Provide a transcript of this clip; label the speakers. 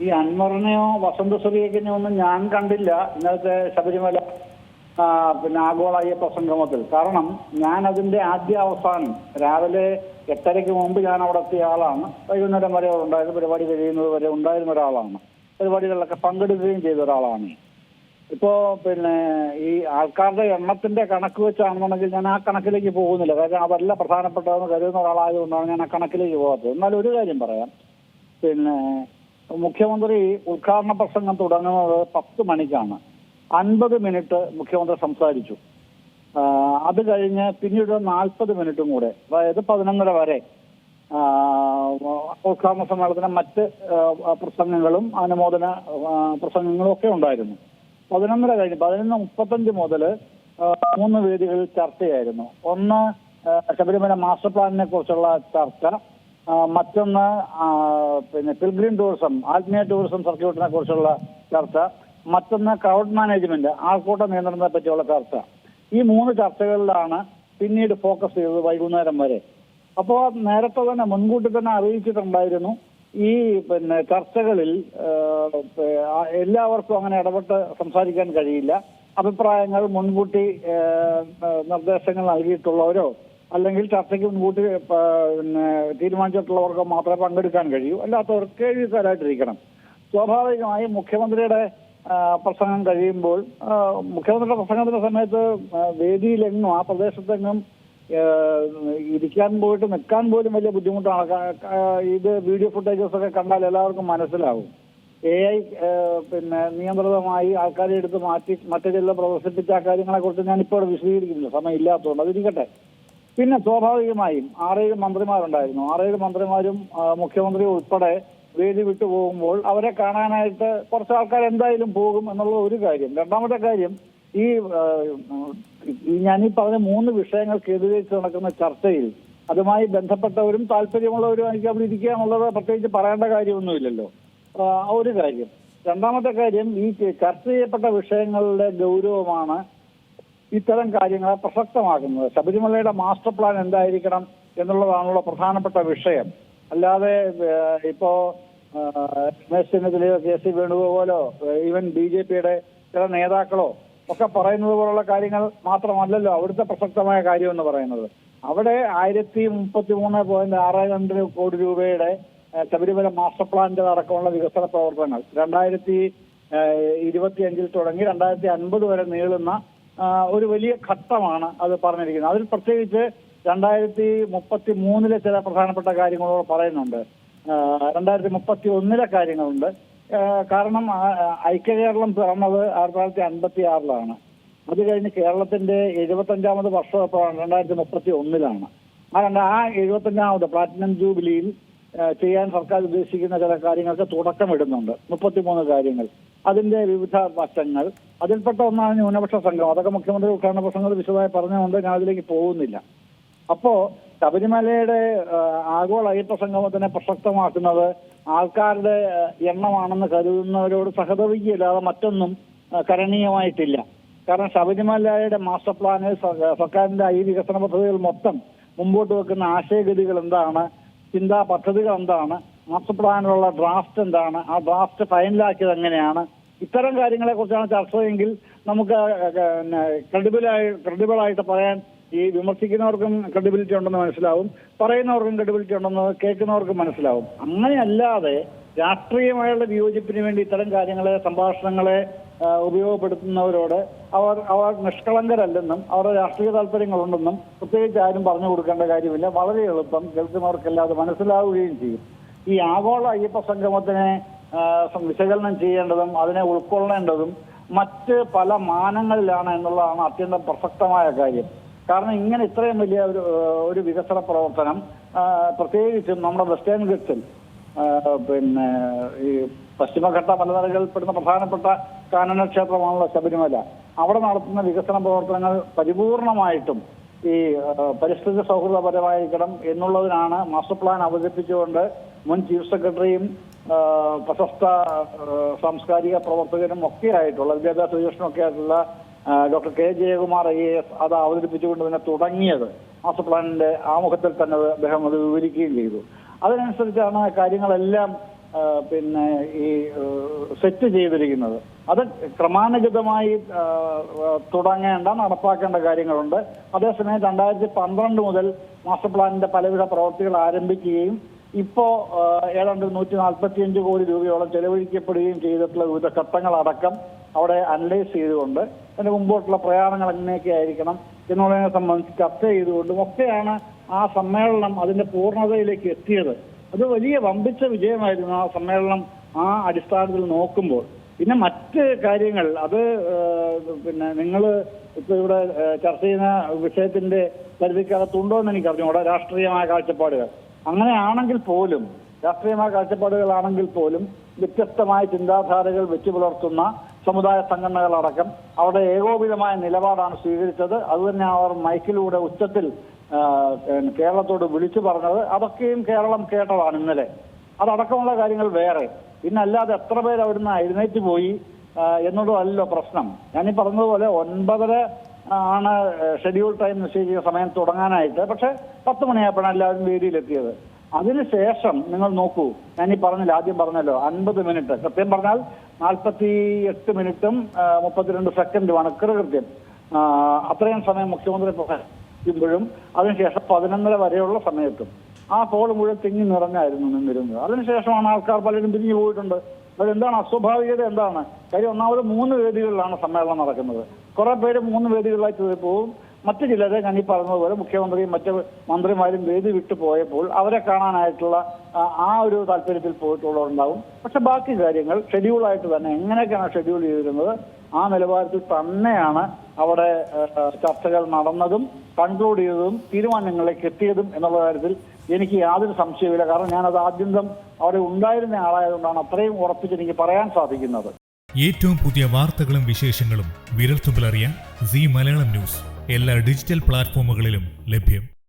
Speaker 1: ഈ അൻവറിനെയോ വസന്ത സുരേഖനെയോ ഒന്നും ഞാൻ കണ്ടില്ല. ഇന്നത്തെ ശബരിമല പിന്നെ ആഗോള അയ്യപ്പ സംഗമത്തിൽ. കാരണം ഞാൻ അതിന്റെ ആദ്യ അവസാനം രാവിലെ എട്ടരയ്ക്ക് മുമ്പ് ഞാൻ അവിടെ എത്തിയ ആളാണ്. വൈകുന്നേരം വരെ ഉണ്ടായിരുന്നു പരിപാടി കഴിയുന്നത് വരെ ഉണ്ടായിരുന്ന ഒരാളാണ്. പരിപാടികളിലൊക്കെ പങ്കെടുക്കുകയും ചെയ്ത ഒരാളാണ് ഇപ്പോ പിന്നെ ഈ ആൾക്കാരുടെ എണ്ണത്തിന്റെ കണക്ക് വെച്ചാണെന്നുണ്ടെങ്കിൽ ഞാൻ ആ കണക്കിലേക്ക് പോകുന്നില്ല. കാരണം അതല്ല പ്രധാനപ്പെട്ടതെന്ന് കരുതുന്ന ഒരാളായതുകൊണ്ടാണ് ഞാൻ ആ കണക്കിലേക്ക് പോകാത്തത്. എന്നാൽ ഒരു കാര്യം പറയാം. പിന്നെ മുഖ്യമന്ത്രി ഉദ്ഘാടന പ്രസംഗം തുടങ്ങുന്നത് പത്ത് മണിക്കാണ്. അൻപത് മിനിറ്റ് മുഖ്യമന്ത്രി സംസാരിച്ചു. അത് കഴിഞ്ഞ് പിന്നീട് നാൽപ്പത് മിനിറ്റും കൂടെ അതായത് പതിനൊന്നര വരെ ഉദ്ഘാടന സമ്മേളനത്തിന് മറ്റ് പ്രസംഗങ്ങളും അനുമോദന പ്രസംഗങ്ങളും ഒക്കെ ഉണ്ടായിരുന്നു. പതിനൊന്നര കഴിഞ്ഞ് പതിനൊന്ന് മുപ്പത്തഞ്ച് മുതൽ മൂന്ന് വേദികളിൽ ചർച്ചയായിരുന്നു. ഒന്ന് ശബരിമല മാസ്റ്റർ പ്ലാനിനെ കുറിച്ചുള്ള ചർച്ച മറ്റൊന്ന് പിന്നെ പിൽഗ്രീം ടൂറിസം ആത്മീയ ടൂറിസം സർക്യൂട്ടിനെ കുറിച്ചുള്ള ചർച്ച. മറ്റൊന്ന് ക്രൗഡ് മാനേജ്മെന്റ് ആൾക്കൂട്ട നിയന്ത്രണത്തെ പറ്റിയുള്ള ചർച്ച. ഈ മൂന്ന് ചർച്ചകളിലാണ് പിന്നീട് ഫോക്കസ് ചെയ്തത് വൈകുന്നേരം വരെ. അപ്പോൾ നേരത്തെ തന്നെ മുൻകൂട്ടി തന്നെ അറിയിച്ചിട്ടുണ്ടായിരുന്നു ഈ പിന്നെ ചർച്ചകളിൽ എല്ലാവർക്കും അങ്ങനെ ഇടപെട്ട് സംസാരിക്കാൻ കഴിയില്ല. അഭിപ്രായങ്ങൾ മുൻകൂട്ടി നിർദ്ദേശങ്ങൾ നൽകിയിട്ടുള്ളവരോ അല്ലെങ്കിൽ ചർച്ചയ്ക്ക് മുൻകൂട്ടി പിന്നെ തീരുമാനിച്ചിട്ടുള്ളവർക്ക് മാത്രമേ പങ്കെടുക്കാൻ കഴിയൂ. അല്ലാത്തവർക്ക് എഴുതിക്കാരായിട്ടിരിക്കണം സ്വാഭാവികമായും മുഖ്യമന്ത്രിയുടെ പ്രസംഗം കഴിയുമ്പോൾ മുഖ്യമന്ത്രിയുടെ പ്രസംഗത്തിന്റെ സമയത്ത് വേദിയിലെങ്ങും ആ പ്രദേശത്തെങ്ങും ഇരിക്കാൻ പോയിട്ട് നിൽക്കാൻ പോലും വലിയ ബുദ്ധിമുട്ടാണ്. ഇത് വീഡിയോ ഫുട്ടേജസ് ഒക്കെ കണ്ടാൽ എല്ലാവർക്കും മനസ്സിലാവും. എ ഐ പിന്നെ നിയന്ത്രിതമായി ആൾക്കാരെ എടുത്ത് മാറ്റി മറ്റു ചില പ്രദർശിപ്പിച്ച കാര്യങ്ങളെ കുറിച്ച് ഞാൻ ഇപ്പോൾ വിശദീകരിക്കുന്നില്ല. സമയം ഇല്ലാത്തതുകൊണ്ട് അതിരിക്കട്ടെ. പിന്നെ സ്വാഭാവികമായും ആറേഴ് മന്ത്രിമാരുണ്ടായിരുന്നു. ആറേഴ് മന്ത്രിമാരും മുഖ്യമന്ത്രി ഉൾപ്പെടെ വേദി വിട്ടു പോകുമ്പോൾ അവരെ കാണാനായിട്ട് കുറച്ച് ആൾക്കാർ എന്തായാലും പോകും എന്നുള്ള ഒരു കാര്യം. രണ്ടാമത്തെ കാര്യം ഈ ഞാനീ പറഞ്ഞ മൂന്ന് വിഷയങ്ങൾ കേന്ദ്രീകരിച്ച് നടക്കുന്ന ചർച്ചയിൽ അതുമായി ബന്ധപ്പെട്ടവരും താല്പര്യമുള്ളവരും എനിക്ക് അവിടെ ഇരിക്കുക എന്നുള്ളത് പ്രത്യേകിച്ച് പറയേണ്ട കാര്യമൊന്നുമില്ലല്ലോ. ഒരു കാര്യം. രണ്ടാമത്തെ കാര്യം ഈ ചർച്ച ചെയ്യപ്പെട്ട വിഷയങ്ങളുടെ ഗൗരവമാണ് ഇത്തരം കാര്യങ്ങൾ പ്രസക്തമാക്കുന്നത്. ശബരിമലയുടെ മാസ്റ്റർ പ്ലാൻ എന്തായിരിക്കണം എന്നുള്ളതാണല്ലോ പ്രധാനപ്പെട്ട വിഷയം. അല്ലാതെ ഇപ്പോ രമേശ് ചെന്നിത്തലയോ കെ സി വേണുഗോപാലോ ഈവൻ ബി ജെ പിയുടെ ചില നേതാക്കളോ ഒക്കെ പറയുന്നത് പോലുള്ള കാര്യങ്ങൾ മാത്രമല്ലല്ലോ അവിടുത്തെ പ്രസക്തമായ കാര്യം എന്ന് പറയുന്നത്. അവിടെ ആയിരത്തി മുപ്പത്തി മൂന്ന് പോയിന്റ് ആറ് രണ്ട് കോടി രൂപയുടെ ശബരിമല മാസ്റ്റർ പ്ലാനിന്റെ അടക്കമുള്ള വികസന പ്രവർത്തനങ്ങൾ രണ്ടായിരത്തി ഇരുപത്തിയഞ്ചിൽ തുടങ്ങി രണ്ടായിരത്തി അൻപത് വരെ നീളുന്ന ഒരു വലിയ ഘട്ടമാണ് അത് പറഞ്ഞിരിക്കുന്നത്. അതിൽ പ്രത്യേകിച്ച് രണ്ടായിരത്തി മുപ്പത്തി മൂന്നിലെ ചില പ്രധാനപ്പെട്ട കാര്യങ്ങളോട് പറയുന്നുണ്ട്. രണ്ടായിരത്തി മുപ്പത്തി ഒന്നിലെ കാര്യങ്ങളുണ്ട് കാരണം ഐക്യകേരളം പിറന്നത് ആയിരത്തി തൊള്ളായിരത്തി അൻപത്തി ആറിലാണ് അത് കഴിഞ്ഞ് കേരളത്തിന്റെ എഴുപത്തഞ്ചാമത് വർഷം എപ്പോഴാണ് രണ്ടായിരത്തി മുപ്പത്തി ഒന്നിലാണ് ആ രണ്ട് ആ എഴുപത്തഞ്ചാമത് പ്ലാറ്റിനം ജൂബിലിയിൽ ചെയ്യാൻ സർക്കാർ ഉദ്ദേശിക്കുന്ന ചില കാര്യങ്ങൾക്ക് തുടക്കമിടുന്നുണ്ട്. മുപ്പത്തിമൂന്ന് കാര്യങ്ങൾ. അതിന്റെ വിവിധ വശങ്ങൾ. അതിൽപ്പെട്ട ഒന്നാണ് ന്യൂനപക്ഷ സംഘം. അതൊക്കെ മുഖ്യമന്ത്രി ഉദ്ഘാടന പ്രസംഗത്തിൽ വിശദമായി പറഞ്ഞുകൊണ്ട് ഞാൻ അതിലേക്ക് പോകുന്നില്ല. അപ്പോ ശബരിമലയുടെ ആഗോള അയ്യപ്പ സംഗമത്തിനെ പ്രസക്തമാക്കുന്നത് ആൾക്കാരുടെ എണ്ണമാണെന്ന് കരുതുന്നവരോട് സഹതപിക്കുകയല്ലാതെ മറ്റൊന്നും കരണീയമായിട്ടില്ല. കാരണം ശബരിമലയുടെ മാസ്റ്റർ പ്ലാന് സർക്കാരിന്റെ ഈ വികസന പദ്ധതികൾ മൊത്തം മുമ്പോട്ട് വെക്കുന്ന ആശയഗതികൾ എന്താണ്? ചിന്താ പദ്ധതികൾ എന്താണ്? മാസ്റ്റർ പ്ലാനിലുള്ള ഡ്രാഫ്റ്റ് എന്താണ്? ആ ഡ്രാഫ്റ്റ് ഫൈനലാക്കിയത് എങ്ങനെയാണ്? ഇത്തരം കാര്യങ്ങളെ കുറിച്ചാണ് ചർച്ചയെങ്കിൽ നമുക്ക് ക്രെഡിബിളായി ക്രെഡിബിളായിട്ട് പറയാൻ ഈ വിമർശിക്കുന്നവർക്കും ക്രെഡിബിലിറ്റി ഉണ്ടെന്ന് മനസ്സിലാവും. പറയുന്നവർക്കും ക്രെഡിബിലിറ്റി ഉണ്ടെന്ന് കേൾക്കുന്നവർക്കും മനസ്സിലാവും. അങ്ങനെയല്ലാതെ രാഷ്ട്രീയമായുള്ള വിയോജിപ്പിന് വേണ്ടി ഇത്തരം കാര്യങ്ങളെ സംഭാഷണങ്ങളെ ഉപയോഗപ്പെടുത്തുന്നവരോട് അവർ അവർ നിഷ്കളങ്കരല്ലെന്നും അവരുടെ രാഷ്ട്രീയ താല്പര്യങ്ങളുണ്ടെന്നും പ്രത്യേകിച്ച് ആരും പറഞ്ഞു കൊടുക്കേണ്ട കാര്യമില്ല. വളരെ എളുപ്പം കേൾക്കുന്നവർക്കെല്ലാം അത് മനസ്സിലാവുകയും ചെയ്യും. ഈ ആഗോള അയ്യപ്പ സംഗമത്തിനെ വിശകലനം ചെയ്യേണ്ടതും അതിനെ ഉൾക്കൊള്ളേണ്ടതും മറ്റ് പല മാനങ്ങളിലാണ് എന്നുള്ളതാണ് അത്യന്തം പ്രസക്തമായ കാര്യം. കാരണം ഇങ്ങനെ ഇത്രയും വലിയ ഒരു ഒരു വികസന പ്രവർത്തനം പ്രത്യേകിച്ചും നമ്മുടെ വെസ്റ്റേൺ ഗട്ട്സിൽ പിന്നെ ഈ പശ്ചിമഘട്ട മലനിരകളിൽപ്പെടുന്ന പ്രധാനപ്പെട്ട കാനന ക്ഷേത്രമാണല്ലോ ശബരിമല. അവിടെ നടത്തുന്ന വികസന പ്രവർത്തനങ്ങൾ പരിപൂർണമായിട്ടും ഈ പരിസ്ഥിതി സൗഹൃദപരമായിരിക്കണം എന്നുള്ളതിനാണ് മാസ്റ്റർ പ്ലാൻ അവതരിപ്പിച്ചുകൊണ്ട് മുൻ ചീഫ് സെക്രട്ടറിയും പ്രശസ്ത സാംസ്കാരിക പ്രവർത്തകനും ഒക്കെ ആയിട്ടുള്ള വിദ്യാഭ്യാസ വികസനം ഒക്കെ ആയിട്ടുള്ള doctor K Jayakumar I A S അത് അവതരിപ്പിച്ചുകൊണ്ട് തന്നെ തുടങ്ങിയത്. മാസ്റ്റർ പ്ലാനിന്റെ ആമുഖത്തിൽ തന്നെ അദ്ദേഹം അത് വിവരിക്കുകയും ചെയ്തു. അതിനനുസരിച്ചാണ് കാര്യങ്ങളെല്ലാം പിന്നെ ഈ സെറ്റ് ചെയ്തിരിക്കുന്നത്. അത് ക്രമാനുഗതമായി തുടങ്ങേണ്ട നടപ്പാക്കേണ്ട കാര്യങ്ങളുണ്ട്. അതേസമയം രണ്ടായിരത്തി പന്ത്രണ്ട് മുതൽ മാസ്റ്റർ പ്ലാനിന്റെ പലവിധ പ്രവർത്തികൾ ആരംഭിക്കുകയും ഇപ്പോ ഏതാണ്ട് നൂറ്റി നാൽപ്പത്തിയഞ്ച് കോടി രൂപയോളം ചെലവഴിക്കപ്പെടുകയും ചെയ്തിട്ടുള്ള വിവിധ ഘട്ടങ്ങളടക്കം അവിടെ അനലൈസ് ചെയ്തുകൊണ്ട് അതിന് മുമ്പോട്ടുള്ള പ്രയാണങ്ങൾ എങ്ങനെയൊക്കെ ആയിരിക്കണം എന്നുള്ളതിനെ സംബന്ധിച്ച് ചർച്ച ചെയ്തുകൊണ്ടും ഒക്കെയാണ് ആ സമ്മേളനം അതിന്റെ പൂർണതയിലേക്ക് എത്തിയത്. അത് വലിയ വമ്പിച്ച വിജയമായിരുന്നു ആ സമ്മേളനം ആ അടിസ്ഥാനത്തിൽ നോക്കുമ്പോൾ. പിന്നെ മറ്റ് കാര്യങ്ങൾ അത് പിന്നെ നിങ്ങൾ ഇപ്പൊ ഇവിടെ ചർച്ച ചെയ്യുന്ന വിഷയത്തിന്റെ പരിധിക്കകത്തുണ്ടോ എന്ന് എനിക്കറിഞ്ഞു അവിടെ രാഷ്ട്രീയമായ കാഴ്ചപ്പാടുകൾ. അങ്ങനെയാണെങ്കിൽ പോലും രാഷ്ട്രീയമായ കാഴ്ചപ്പാടുകളാണെങ്കിൽ പോലും വ്യത്യസ്തമായ ചിന്താധാരകൾ വെച്ചു പുലർത്തുന്ന സമുദായ സംഘടനകളടക്കം അവിടെ ഏകോപിതമായ നിലപാടാണ് സ്വീകരിച്ചത്. അതുതന്നെ അവർ മൈക്കിലൂടെ ഉച്ചത്തിൽ കേരളത്തോട് വിളിച്ചു പറഞ്ഞത്. അതൊക്കെയും കേരളം കേട്ടതാണ് ഇന്നലെ. അതടക്കമുള്ള കാര്യങ്ങൾ വേറെ. പിന്നെ അല്ലാതെ എത്ര പേര് അവിടുന്ന് എഴുന്നേറ്റ് പോയി എന്നുള്ളതല്ലോ പ്രശ്നം. ഞാനീ പറഞ്ഞതുപോലെ ഒൻപതര ആണ് ഷെഡ്യൂൾ ടൈം നിശ്ചയിച്ച സമയം തുടങ്ങാനായിട്ട്. പക്ഷെ പത്ത് മണിയായപ്പോഴാണ് എല്ലാവരും വേദിയിലെത്തിയത്. അതിനുശേഷം നിങ്ങൾ നോക്കൂ ഞാൻ ഈ പറഞ്ഞില്ല ആദ്യം പറഞ്ഞല്ലോ അൻപത് മിനിറ്റ്. കൃത്യം പറഞ്ഞാൽ നാൽപ്പത്തി എട്ട് മിനിറ്റും മുപ്പത്തിരണ്ട് സെക്കൻഡുമാണ് കൃത്യം ആ, അത്രയും സമയം മുഖ്യമന്ത്രി പറയുമ്പോഴും അതിനുശേഷം പതിനൊന്നര വരെയുള്ള സമയത്തും. ആ കോൾ മുഴുവൻ തിങ്ങി നിറഞ്ഞായിരുന്നു നിന്നിരുന്നത്. അതിനുശേഷമാണ് ആൾക്കാർ പലരും പിരിഞ്ഞു പോയിട്ടുണ്ട്. അതെന്താണ് അസ്വാഭാവികത എന്താണ്? കാര്യം ഒന്നാമത് മൂന്ന് വേദികളിലാണ് സമ്മേളനം നടക്കുന്നത്. കുറെ പേര് മൂന്ന് വേദികളിലായി പോവും. മറ്റു ചിലരെ ഞാൻ ഈ പറഞ്ഞതുപോലെ മുഖ്യമന്ത്രിയും മറ്റ് മന്ത്രിമാരും വേദി വിട്ടു പോയപ്പോൾ അവരെ കാണാനായിട്ടുള്ള ആ, ഒരു താല്പര്യത്തിൽ പോയിട്ടുള്ളവരുണ്ടാവും. പക്ഷെ ബാക്കി കാര്യങ്ങൾ ഷെഡ്യൂളായിട്ട് തന്നെ എങ്ങനെയൊക്കെയാണ് ഷെഡ്യൂൾ ചെയ്തിരുന്നത് ആ നിലവാരത്തിൽ തന്നെയാണ് അവിടെ ചർച്ചകൾ നടന്നതും കൺക്ലൂഡ് ചെയ്തതും തീരുമാനങ്ങളിലേക്ക് എത്തിയതും എന്നുള്ള കാര്യത്തിൽ എനിക്ക് യാതൊരു സംശയവുമില്ല. കാരണം അത് ആദ്യന്തം അവിടെ ഉണ്ടായിരുന്ന ആളായതുകൊണ്ടാണ് അത്രയും ഉറപ്പിച്ച് എനിക്ക് പറയാൻ സാധിക്കുന്നത്.
Speaker 2: ഏറ്റവും പുതിയ വാർത്തകളും വിശേഷങ്ങളും വിരൽത്തുമ്പിലറിയാൻ സി മലയാളം ന്യൂസ്. എല്ലാ ഡിജിറ്റൽ പ്ലാറ്റ്ഫോമുകളിലും ലഭ്യം.